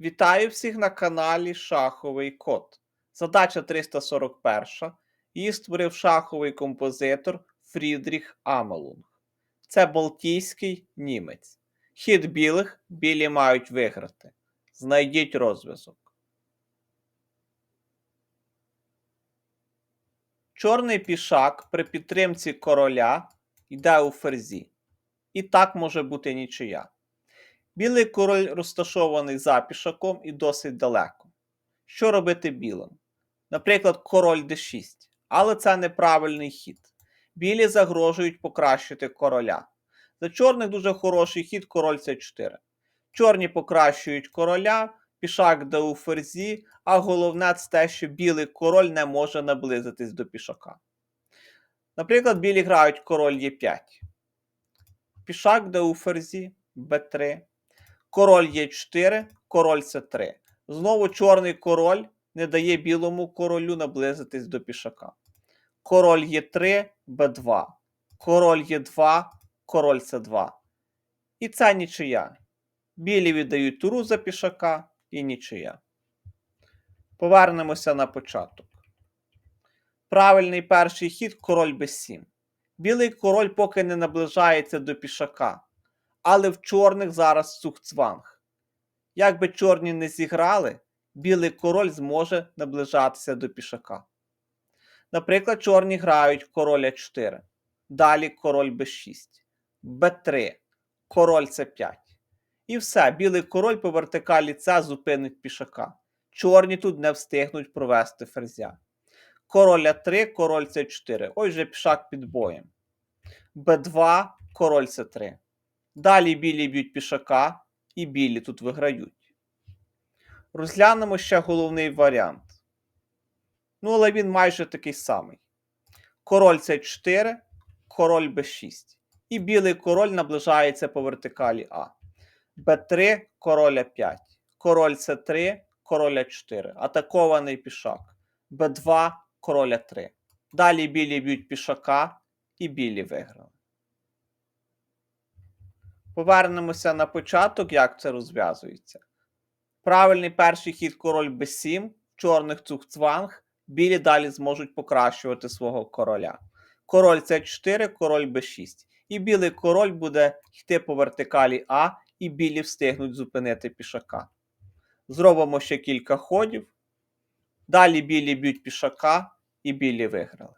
Вітаю всіх на каналі Шаховий Код. Задача 341. Її створив шаховий композитор Фрідріх Амелунг. Це Балтійський німець. Хід білих білі мають виграти. Знайдіть розв'язок. Чорний пішак при підтримці короля йде у ферзі. І так може бути нічия. Білий король розташований за пішаком і досить далеко. Що робити білим? Наприклад, король d6. Але це неправильний хід. Білі загрожують покращити короля. За чорних дуже хороший хід король c4. Чорні покращують короля, пішак йде у ферзі, а головне це те, що білий король не може наблизитись до пішака. Наприклад, білі грають король Е5. Пішак йде у ферзі, b3. Король Е4, король С3. Знову чорний король не дає білому королю наблизитись до пішака. Король Е3, Б2. Король Е2, король С2. І це нічия. Білі віддають туру за пішака і нічия. Повернемося на початок. Правильний перший хід король Б7. Білий король поки не наближається до пішака. Але в чорних зараз цухцванг. Як би чорні не зіграли, білий король зможе наближатися до пішака. Наприклад, чорні грають король 4 Далі король Б6, Б3, король С5. І все, білий король по вертикалі С зупинить пішака. Чорні тут не встигнуть провести ферзя. Король А3, король С4. Ось же пішак під боєм. Б2, король С3. Далі білі б'ють пішака, і білі тут виграють. Розглянемо ще головний варіант. Ну, але він майже такий самий. Король С4, король Б6. І білий король наближається по вертикалі А. Б3, король А5. Король С3, король А4. Атакований пішак. Б2, король А3. Далі білі б'ють пішака, і білі виграли. Повернемося на початок, як це розв'язується. Правильний перший хід король b7, чорних цухцванг, білі далі зможуть покращувати свого короля. Король c4, король b6. І білий король буде йти по вертикалі А, і білі встигнуть зупинити пішака. Зробимо ще кілька ходів. Далі білі б'ють пішака, і білі виграли.